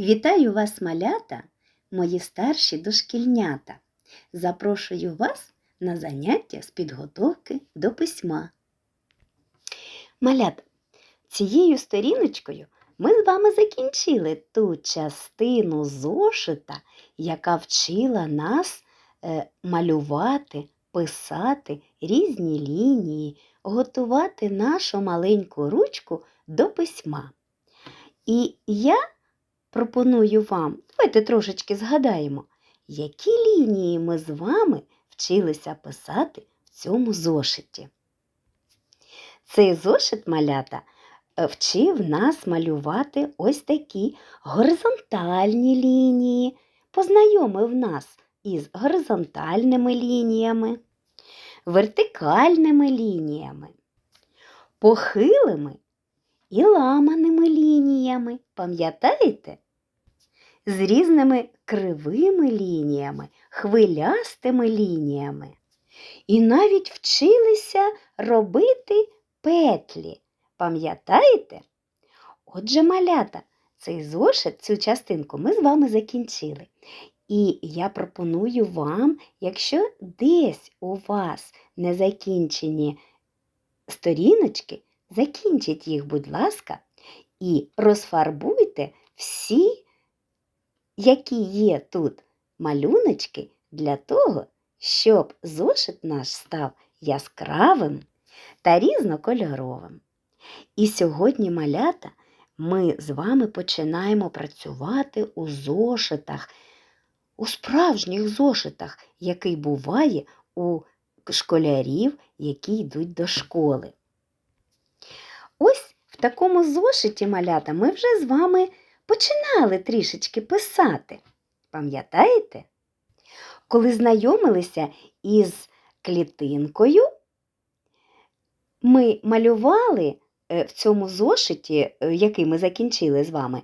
Вітаю вас, малята, мої старші дошкільнята. Запрошую вас на заняття з підготовки до письма. Малята, цією сторіночкою ми з вами закінчили ту частину зошита, яка вчила нас е, малювати, писати різні лінії, готувати нашу маленьку ручку до письма. І я пропоную вам, давайте трошечки згадаємо, які лінії ми з вами вчилися писати в цьому зошиті. Цей зошит малята е, вчив нас малювати ось такі горизонтальні лінії, познайомив нас із горизонтальними лініями, вертикальними лініями, похилими і ламаними лініями. Пам'ятаєте? З різними кривими лініями, хвилястими лініями. І навіть вчилися робити петлі. Пам'ятаєте? Отже, малята, цей зошит, цю частинку ми з вами закінчили. І я пропоную вам, якщо десь у вас не закінчені сторіночки, закінчіть їх, будь ласка, і розфарбуйте всі, які є тут малюночки, для того, щоб зошит наш став яскравим та різнокольоровим. І сьогодні, малята, ми з вами починаємо працювати у зошитах, у справжніх зошитах, який буває у школярів, які йдуть до школи. Ось в такому зошиті малята ми вже з вами починали трішечки писати. Пам'ятаєте? Коли знайомилися із клітинкою, ми малювали е, в цьому зошиті, е, який ми закінчили з вами,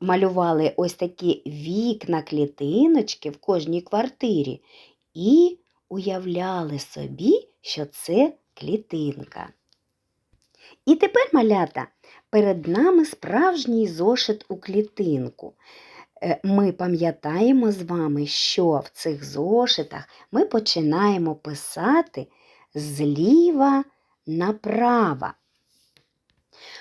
малювали ось такі вікна клітиночки в кожній квартирі і уявляли собі, що це клітинка. І тепер, малята, перед нами справжній зошит у клітинку. Е, Ми пам'ятаємо з вами, що в цих зошитах ми починаємо писати зліва направо.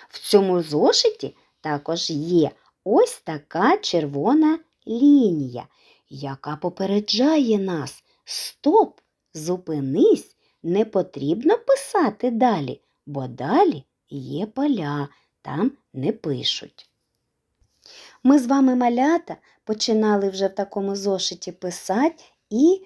В цьому зошиті також є ось така червона лінія, яка попереджає нас Стоп, зупинись, не потрібно писати далі, бо далі є поля, там не пишуть. Ми з вами малята починали вже в такому зошиті писати і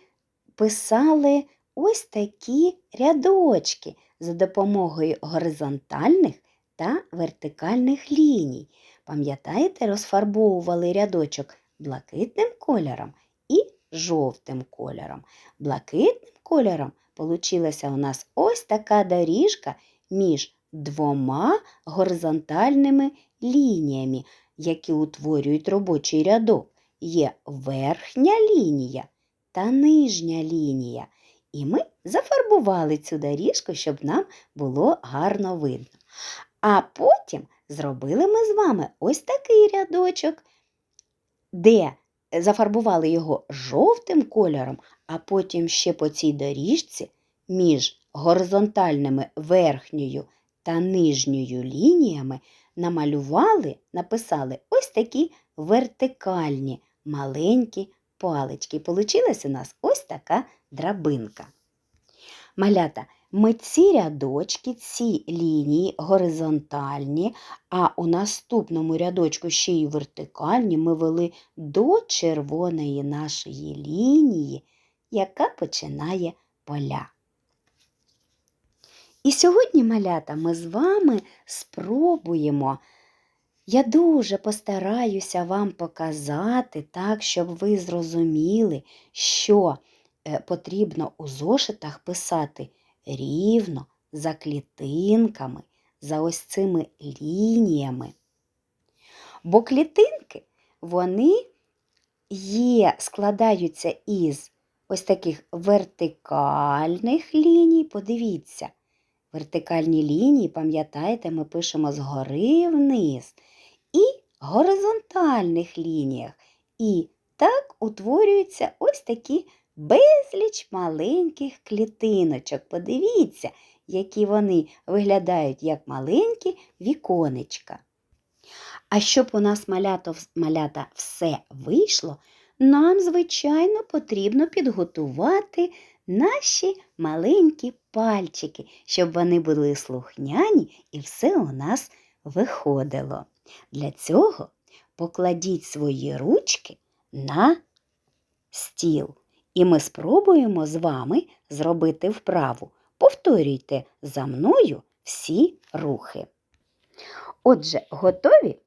писали ось такі рядочки за допомогою горизонтальних та вертикальних ліній. Пам'ятаєте, розфарбовували рядочок блакитним кольором і жовтим кольором. Блакитним кольором получилася у нас ось така доріжка між двома горизонтальними лініями, які утворюють робочий рядок. Є верхня лінія та нижня лінія. І ми зафарбували цю доріжку, щоб нам було гарно видно. А потім зробили ми з вами ось такий рядочок, де зафарбували його жовтим кольором, а потім ще по цій доріжці між горизонтальними верхньою та нижньою лініями намалювали, написали ось такі вертикальні маленькі палички. Получилась у нас ось така драбинка. Малята, ми ці рядочки, ці лінії горизонтальні, а у наступному рядочку ще й вертикальні ми вели до червоної нашої лінії, яка починає поля. І сьогодні, малята, ми з вами спробуємо. Я дуже постараюся вам показати так, щоб ви зрозуміли, що е, потрібно у зошитах писати рівно, за клітинками, за ось цими лініями. Бо клітинки, вони є, складаються із ось таких вертикальних ліній. Подивіться, вертикальні лінії, пам'ятаєте, ми пишемо згори вниз. І горизонтальних лініях. І так утворюються ось такі безліч маленьких клітиночок. Подивіться, які вони виглядають як маленькі віконечка. А щоб у нас малято, малята все вийшло, нам, звичайно, потрібно підготувати наші маленькі пальчики, щоб вони були слухняні і все у нас виходило. Для цього покладіть свої ручки на стіл. І ми спробуємо з вами зробити вправу. Повторюйте за мною всі рухи. Отже, готові?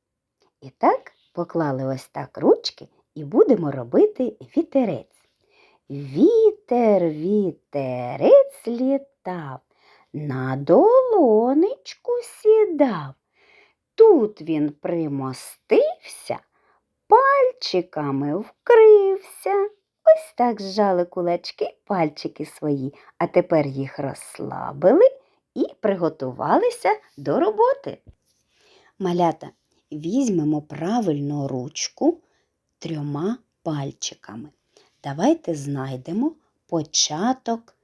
І так поклали ось так ручки і будемо робити вітерець. Вітер, вітерець літав, на долонечку сідав. Тут він примостився, пальчиками вкрився. Ось так зжали кулачки пальчики свої, а тепер їх розслабили і приготувалися до роботи. Малята, візьмемо правильно ручку трьома пальчиками. Давайте знайдемо початок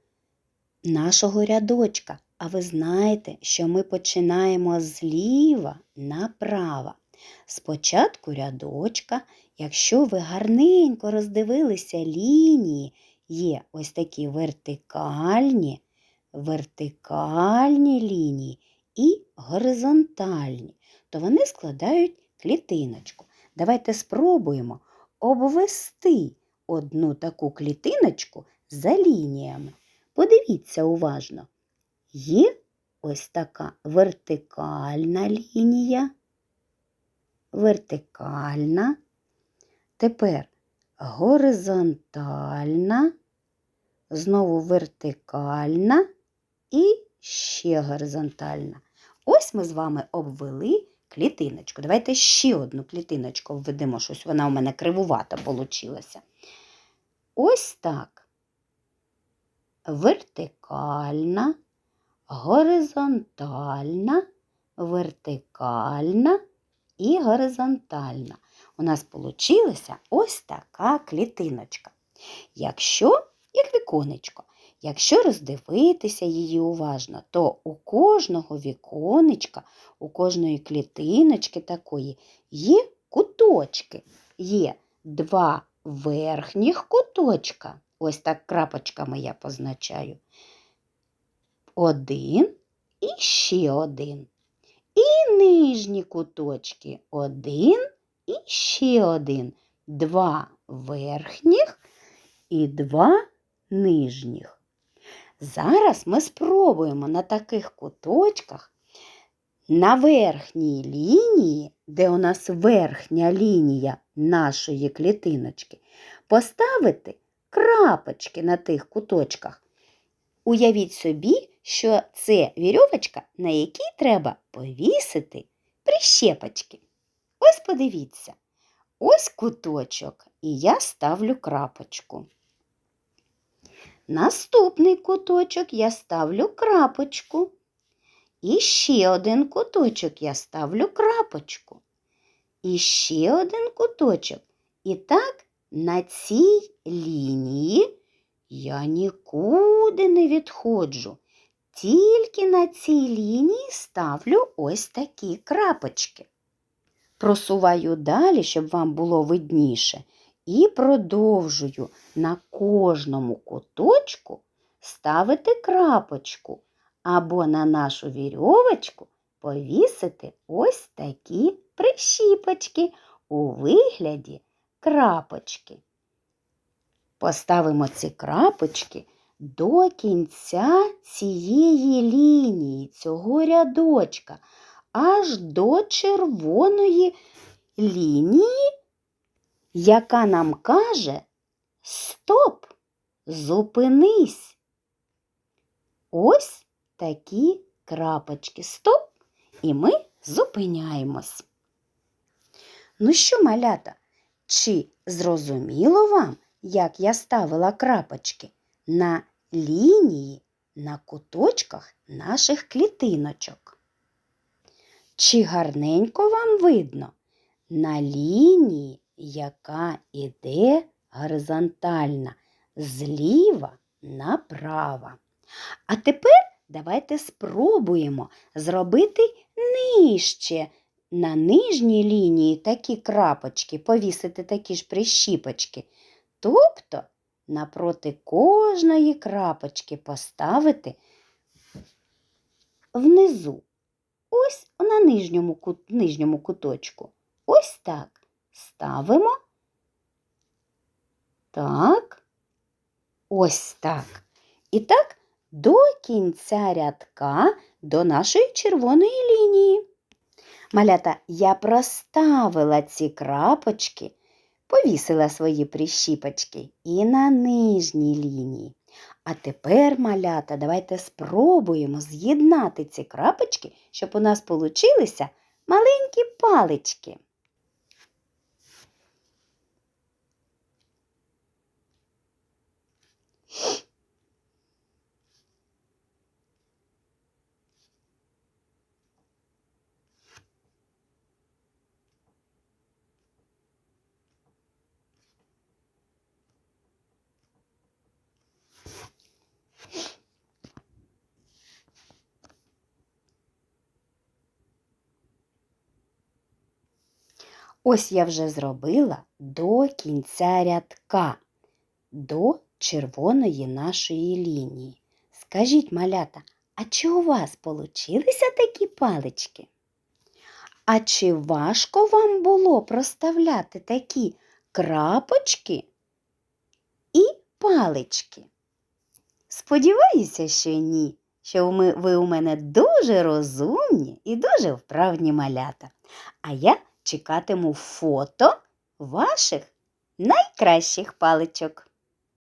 нашого рядочка. А ви знаєте, що ми починаємо зліва направо. Спочатку рядочка, якщо ви гарненько роздивилися лінії, є ось такі вертикальні, вертикальні лінії і горизонтальні, то вони складають клітиночку. Давайте спробуємо обвести одну таку клітиночку за лініями. Подивіться уважно. Є ось така вертикальна лінія, вертикальна, тепер горизонтальна, знову вертикальна і ще горизонтальна. Ось ми з вами обвели клітиночку. Давайте ще одну клітиночку введемо, щось вона у мене кривувата получилася. Ось так. Вертикальна, горизонтальна, вертикальна і горизонтальна. У нас вийшла ось така клітиночка. Якщо, як віконечко, якщо роздивитися її уважно, то у кожного віконечка, у кожної клітиночки такої є куточки. Є два верхніх куточка. Ось так крапочками я позначаю. Один і ще один. І нижні куточки. Один і ще один. Два верхніх і два нижніх. Зараз ми спробуємо на таких куточках на верхній лінії, де у нас верхня лінія нашої клітиночки, поставити крапочки на тих куточках. Уявіть собі, що це вірьовочка, на якій треба повісити прищепочки. Ось подивіться, ось куточок, і я ставлю крапочку. Наступний куточок я ставлю крапочку. І ще один куточок я ставлю крапочку. І ще один куточок. І так на цій лінії я нікуди не відходжу. Тільки на цій лінії ставлю ось такі крапочки. Просуваю далі, щоб вам було видніше, і продовжую на кожному куточку ставити крапочку або на нашу вірьовочку повісити ось такі прищіпочки у вигляді крапочки. Поставимо ці крапочки до кінця цієї лінії, цього рядочка, аж до червоної лінії, яка нам каже Стоп, зупинись. Ось такі крапочки. Стоп, і ми зупиняємось. Ну що, малята, чи зрозуміло вам, як я ставила крапочки на лінії на куточках наших клітиночок? Чи гарненько вам видно? на лінії, яка іде горизонтальна, зліва направо. А тепер давайте спробуємо зробити нижче на нижній лінії такі крапочки, повісити такі ж прищіпочки. Тобто напроти кожної крапочки поставити внизу, ось на нижньому, кут- нижньому куточку. Ось так. Ставимо. Так. Ось так. І так до кінця рядка до нашої червоної лінії. Малята, я проставила ці крапочки, повісила свої прищіпочки і на нижній лінії. А тепер, малята, давайте спробуємо з'єднати ці крапочки, щоб у нас получилися маленькі палички. Ось я вже зробила до кінця рядка, до червоної нашої лінії. Скажіть, малята, а чи у вас получилися такі палички? А чи важко вам було проставляти такі крапочки і палички? Сподіваюся, що ні, що ви у мене дуже розумні і дуже вправні малята. А я чекатиму фото ваших найкращих паличок.